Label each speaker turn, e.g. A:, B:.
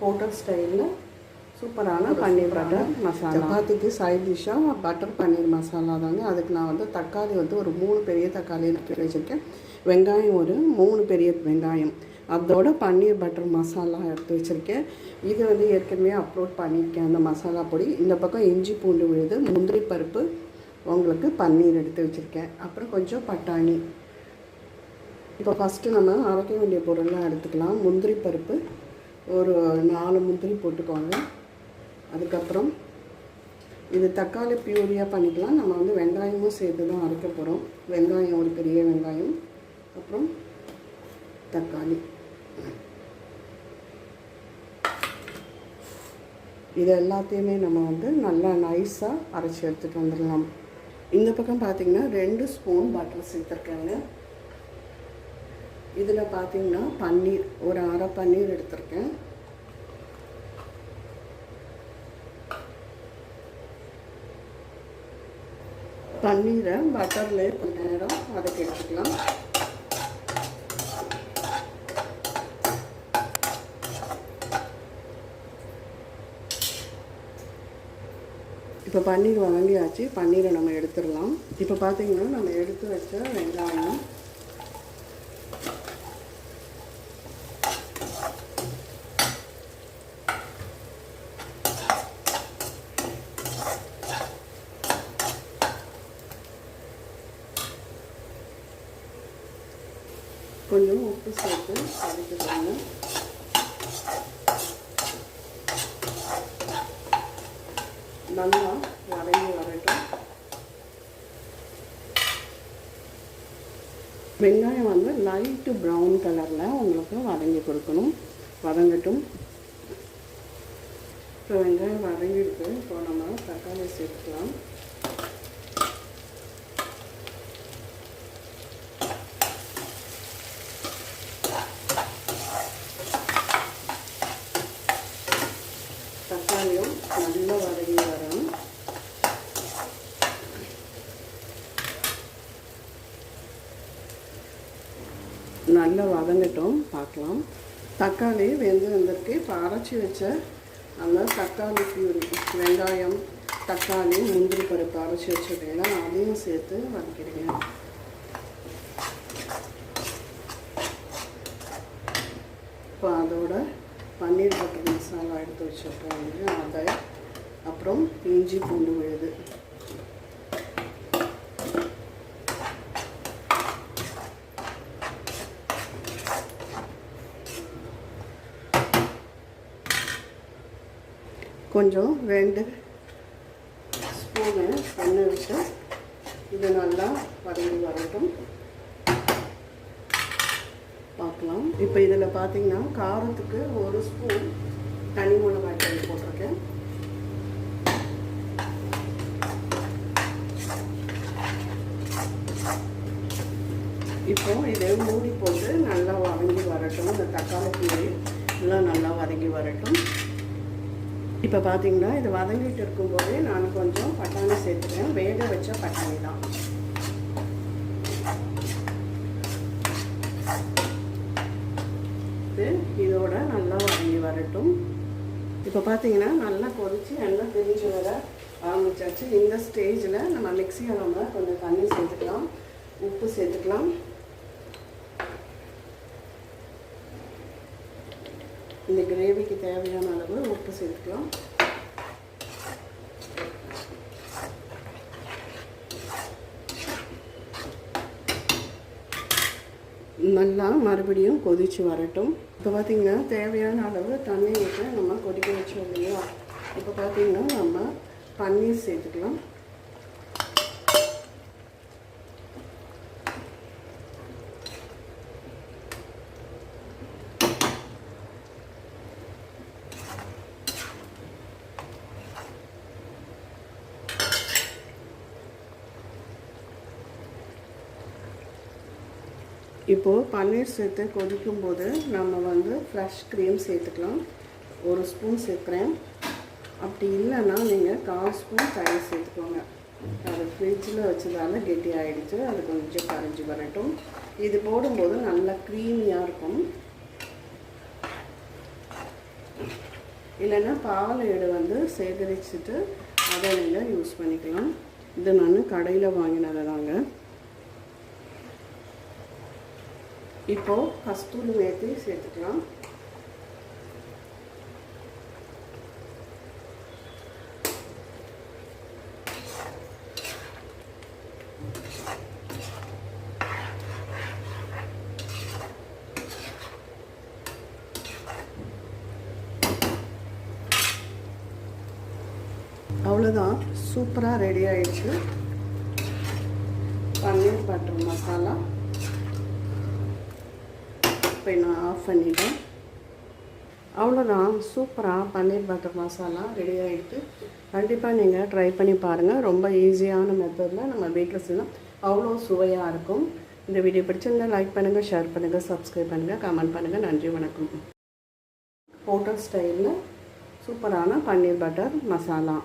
A: Hotel ஸ்டைலில் சூப்பரான பன்னீர் butter masala. சப்பாத்திக்கு சைட் டிஷ்ஷாக பட்டர் பன்னீர் மசாலா தாங்க. அதுக்கு நான் வந்து தக்காளி வந்து ஒரு மூணு பெரிய தக்காளி எடுத்து வச்சுருக்கேன். வெங்காயம் ஒரு மூணு பெரிய வெங்காயம். அதோட பன்னீர் பட்டர் மசாலா எடுத்து வச்சுருக்கேன். இது வந்து ஏற்கனவே அப்லோட் பண்ணியிருக்கேன் அந்த மசாலா பொடி. இந்த பக்கம் இஞ்சி பூண்டு விழுது முந்திரி பருப்பு உங்களுக்கு பன்னீர் எடுத்து வச்சுருக்கேன். அப்புறம் கொஞ்சம் பட்டாணி. இப்போ ஃபஸ்ட்டு நம்ம அரைக்க வேண்டிய பொருள்லாம் எடுத்துக்கலாம். முந்திரி பருப்பு ஒரு நாலு முந்திரி போட்டுக்கோங்க. அதுக்கப்புறம் இது தக்காளி பியூரியாக பண்ணிக்கலாம். நம்ம வந்து வெங்காயமும் சேர்த்து தான் அரைக்க போகிறோம் வெங்காயம் ஒரு பெரிய வெங்காயம். அப்புறம் தக்காளி. இது எல்லாத்தையுமே நம்ம வந்து நல்லா நைஸாக அரைச்சி எடுத்துகிட்டு வந்துடலாம். இந்த பக்கம் பார்த்தீங்கன்னா ரெண்டு ஸ்பூன் பட்டர் சேர்த்துருக்கேங்க. இதில் பார்த்தீங்கன்னா பன்னீர் ஒரு அரை பன்னீர் எடுத்திருக்கேன். பன்னீரை பட்டரில் கொஞ்ச நேரம் வதக்கி எடுத்துக்கலாம். இப்போ பன்னீர் வாங்கியாச்சு பன்னீரை நம்ம எடுத்துடலாம். இப்போ பார்த்தீங்கன்னா நம்ம எடுத்து வச்ச வெங்காயம் கொஞ்சம் உப்பு சேர்த்து வதக்கிக்கோங்க. நல்லா வதங்கி வரட்டும். வெங்காயம் வந்து லைட்டு ப்ரௌன் கலரில் உங்களுக்கு வதங்கி கொடுக்கணும். வதங்கட்டும். இப்போ வெங்காயம் வதங்கிடுது. இப்போ நம்ம தக்காளி சேர்த்துக்கலாம். நல்லா வதங்கி வரும் நல்லா வதங்கட்டும் பார்க்கலாம். தக்காளி வெந்து வந்திருக்கு. இப்போ அரைச்சி வச்ச அந்த தக்காளி பியூரி வெங்காயம் தக்காளி முந்திரி பருப்பு அரைச்சி வச்சுருக்கீங்களா அதையும் சேர்த்து வதக்கிடுங்க இப்போ அதோட பன்னீர் பட்டர் மசாலா எடுத்து வச்சுருக்கோங்க அதை அப்புறம் இஞ்சி பூண்டு விழுது. கொஞ்சம் ரெண்டு ஸ்பூனு எண்ணெய் விட்டு இது நல்லா வதங்கி வரட்டும். பார்க்கலாம். இப்போ இதில் பார்த்தீங்கன்னா காரத்துக்கு ஒரு ஸ்பூன் தனி மிளகாய் தூள் போட்டிருக்கேன். இப்போ இதை மூடி போட்டு நல்லா வதங்கி வரட்டும். இந்த தக்காளி கீரை எல்லாம் நல்லா வதங்கி வரட்டும். இப்போ பார்த்தீங்கன்னா இது வதங்கிட்டு இருக்கும்போதே நான் கொஞ்சம் பட்டாணி சேர்த்துக்கிறேன். வேக வச்ச பட்டாணி தான் இது இதோட நல்லா இருக்கட்டும். இப்போ பார்த்தீங்கன்னா நல்லா கொதித்து நல்லா பிரிஞ்சு வர ஆரம்பிச்சாச்சு. இந்த ஸ்டேஜில் நம்ம மிக்சியில் நம்ம கொஞ்சம் தண்ணி சேர்த்துக்கலாம். உப்பு சேர்த்துக்கலாம். இந்த கிரேவிக்கு தேவையான அளவு உப்பு சேர்த்துக்கலாம். நல்லா மறுபடியும் கொதித்து வரட்டும். இப்போ பார்த்திங்கன்னா தேவையான அளவு தண்ணி விட்டு நம்ம கொதிக்க வச்சோம் இல்லையா? இப்போ பார்த்திங்கன்னா நம்ம பன்னீர் சேர்த்துக்கலாம். இப்போது பன்னீர் சேர்த்து கொதிக்கும் போது நம்ம வந்து ஃப்ரெஷ் க்ரீம் சேர்த்துக்கலாம். ஒரு ஸ்பூன் சேர்க்குறேன். அப்படி இல்லைன்னா நீங்கள் கால் ஸ்பூன் தயிர் சேர்த்துக்கோங்க. அது ஃப்ரிட்ஜில் வச்சதால கெட்டி ஆகிடுச்சு அது கொஞ்சம் கரைஞ்சி வரட்டும். இது போடும்போது நல்லா க்ரீமியாக இருக்கும். இல்லைன்னா பால் ஏடு வந்து சேகரிச்சுட்டு அதை நீங்கள் யூஸ் பண்ணிக்கலாம். இது நான் கடையில் வாங்கினதை தாங்க இப்போது கஸ்தூரி மேத்தி சேர்த்துக்கலாம். அவ்வளோதான் சூப்பராக ரெடி ஆயிடுச்சு. பன்னீர் பட்டர் மசாலா. இப்போ நான் ஆஃப் பண்ணிட்டேன். அவ்வளோதான் சூப்பராக பன்னீர் பட்டர் மசாலா ரெடி ஆகிட்டு கண்டிப்பாக நீங்கள் ட்ரை பண்ணி பாருங்கள் ரொம்ப ஈஸியான மெத்தடில் நம்ம வீட்டில் செய்யலாம். அவ்வளோ சுவையாக இருக்கும். இந்த வீடியோ பிடிச்சிருந்தால் லைக் பண்ணுங்கள் ஷேர் பண்ணுங்கள் சப்ஸ்கிரைப் பண்ணுங்கள் கமெண்ட் பண்ணுங்கள் நன்றி வணக்கம். ஹோட்டல் ஸ்டைலில் சூப்பரான பன்னீர் பட்டர் மசாலா